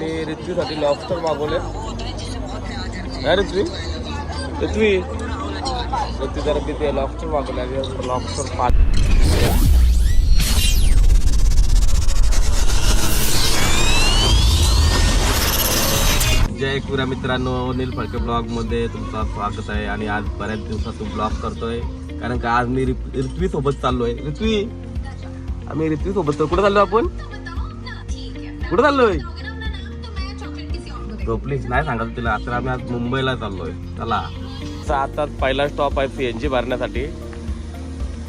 आणि रित्वीसाठी लॉबस्टर मागवले. काय रित्वी? रित्वी? रित्वी जरा तिथे लॉबस्टर मागवले आणि लॉबस्टर पाच जय कुरा मित्रांनो अनिल फडके ब्लॉगमध्ये तुमचं स्वागत आहे आणि आज बऱ्याच दिवसातून ब्लॉग करतोय. कारण का आज मी रिप- रित्वी चाललो आहे ऋत्वी आम्ही रित्वी सोबत चाललो. कुठे चाललो आपण? कुठे चाललोय? झोपलीच नाही सांगत तिला. तर आम्ही आज मुंबईला चाललोय. चला. तर आता पहिला स्टॉप आहे सीएनजी भरण्यासाठी.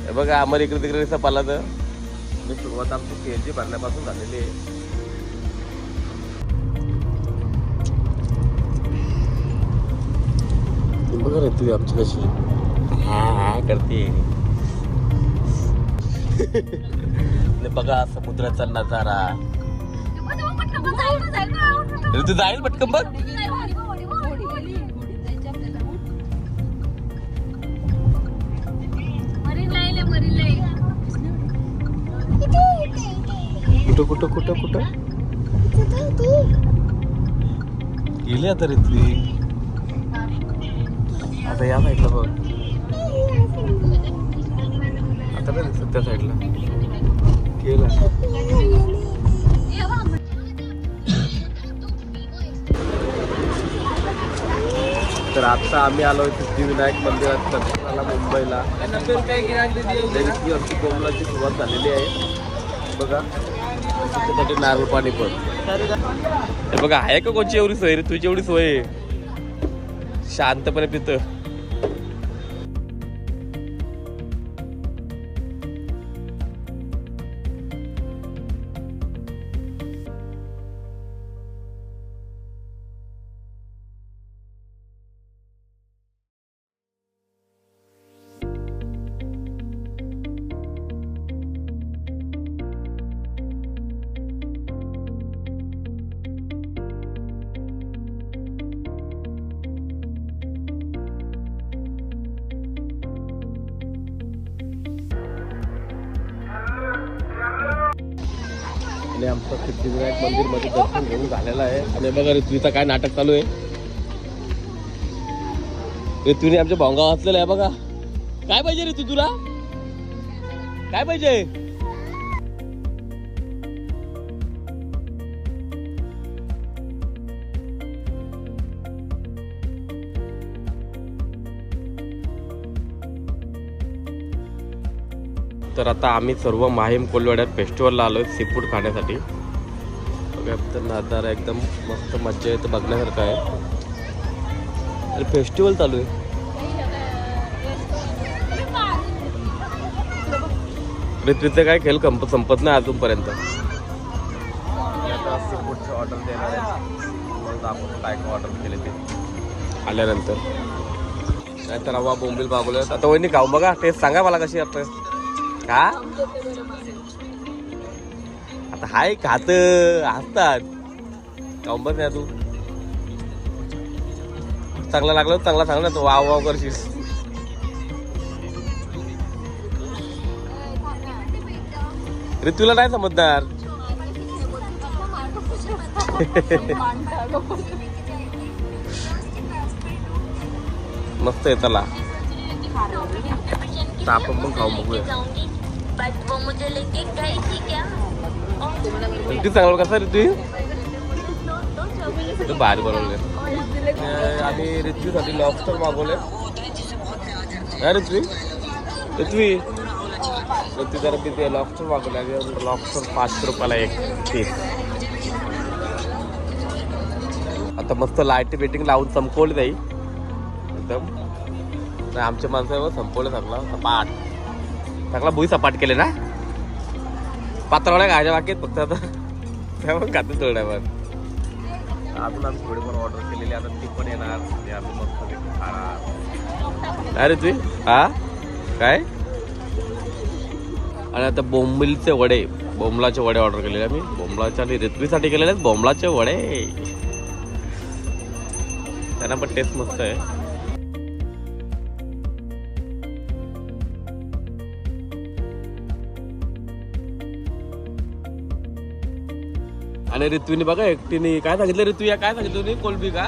हे बघा आम्हाला इकडे तिकडे दिसत पाला तर मी सुरुवात आमची सीएनजी भरण्यापासून झालेली आहे. बघा रे तू आमची कशी हा हा करते. बघा समुद्राचा नजारा तू जाईल पटकन बघ. कुठं कुठं कुठं कुठं? गेली आता रे तू. आता या साईडला बघ. आता काय त्या साईडला गेला. तर आता आम्ही आलो सिद्धिविनायक मंदिरात दर्शनाला मुंबईला. देवीची आमची कोमलाची सुरुवात झालेली आहे. बघा त्याच्यासाठी नारळ पाणी पण. बघा आहे का कोणची एवढी सोय रे? तुझी एवढी सोय शांतपणे पितं आणि आमचं सिद्धिविनायक मंदिरमध्ये दर्शन घेऊन झालेलं आहे. आणि बघा ऋत्वीचा काय नाटक चालू आहे. ऋत्वीने आमच्या भोंगा वाचलेला आहे बघा. काय पाहिजे ऋतू तुला? काय पाहिजे? तर आता आम्ही सर्व माहीम कोलवाड्यात फेस्टिवलला आलो आहे सीफूड खाण्यासाठी तर नजारा एकदम मस्त मज्जा येते बघण्यासारखं आहे. अरे फेस्टिवल चालू आहे. रित्वीचं काय खेळ कंप संपत नाही अजूनपर्यंत. आता सीफूडची ऑर्डर देणार आहे. मग आपण काय काय ऑर्डर केले ते. आल्यानंतर. नाहीतर हवा बोंबील बागवले आता वहिनी खाऊ बघा टेस्ट सांगा मला कशी वाटतं का? आता हाय खात हसतात. काऊन नाही तू चांगला लागलं चांगला सांग ना तू वाव वाव करशील. रे तुला नाही समजणार मस्त आहे चला. तर आपण पण खाऊ बघूया. बट वो मुझे लेके गई थी क्या किती चांगलं कसं ऋतू तू? बाहेर बनवले आम्ही ऋतूसाठी लॉबस्टर मागवले काय ऋत्वी ऋत्वी ऋतू जरा किती लॉबस्टर मागवले आणि लॉबस्टर पाचशे रुपयाला एक पीस आता मस्त लाइट बेटिंग लावून चमकवली जाईल एकदम. नाही आमच्या माणसावर संपवलं सगळं सपाट. सगळा भुई सपाट केले ना? पात्रावळ्या खायच्या बाकी फक्त आता. त्या पण खाते थोड्यावर अजून आम्ही थोडी पण ऑर्डर केलेली आता ती पण येणार. ते आम्ही मस्त खाणार. अरे तुझी हा? काय? आणि आता बोंबिलचे वडे. बोंबलाचे वडे ऑर्डर केलेले आम्ही. बोंबलाच्या आणि रित्वीसाठी केलेले आहेत बोंबलाचे वडे. त्यांना पण टेस्ट मस्त आहे. आणि ऋतूने बघा एकटीने काय सांगितलं? ऋतू या काय सांगितलं तुम्ही? कोल्बी का?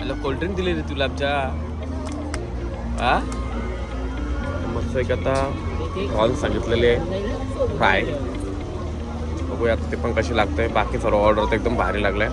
मला कोल्ड्रिंक दिली ऋतूला आमच्या. हा मस्त एक आता प्रॉन्स सांगितलेले. फ्राय बघूया आता ते पण कशी लागतंय. बाकी सर्व ऑर्डर तर एकदम भारी लागलाय.